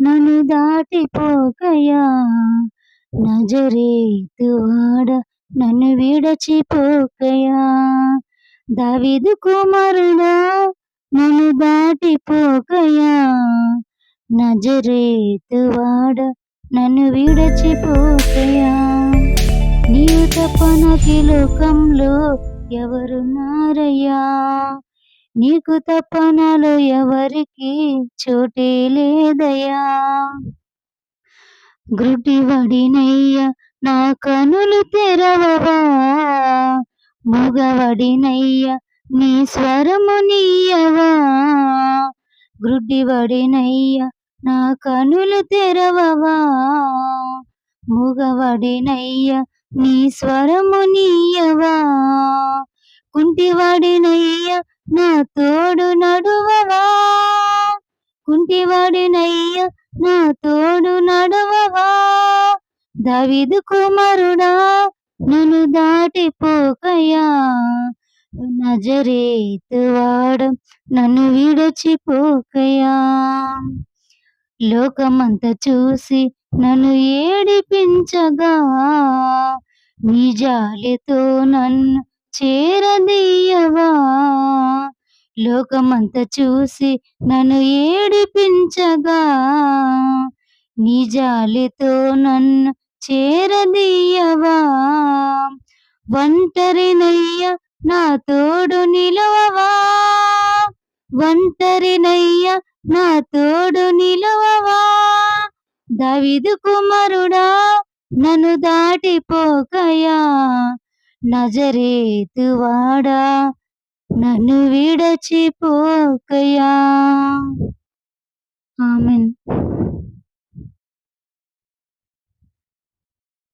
నన్ను దాటిపోకయా నజరేతువాడ నన్ను విడచిపోకయా దావిదు కుమారుడా నన్ను దాటిపోకయా నజరేతువాడ నన్ను విడచిపోకయా నీవు తప్ప నాకు లోకంలో ఎవరున్నారయ్యా? నీకు తప్ప ఎవరికి చోటే లేదయా గుడ్డివడినయ్యా నా కనులు తెరవవా. మూగవడినయ్యా నీ స్వరము నీయవా. గుడ్డివడినయ్యా నా కనులు తెరవవా. మూగవడినయ్యా నీ స్వరము నీయవా. కుంటివాడినయ్యా నా తోడు నడువవా? కుంటివాడినయ్యా నా తోడు నడువవా? దవిదు కుమారుడా నన్ను దాటిపోకయా నజరేతు వాడ నన్ను విడచిపోకయా లోకమంతా చూసి నన్ను ఏడిపించగా. నీ జాలితో నన్ను చేరదీయవా? లోకమంత చూసి నన్ను ఏడిపించగా? నీ జాలితో నన్ను చేరదీయవా? ఒంటరినయ్య నా తోడు నిలవవా? ఒంటరినయ్య నా తోడు నిలవవా? దవిదు కుమారుడా నన్ను దాటిపోకయా? నజరేతు వాడా నన్ను విడచిపోకయా. ఆమెన్.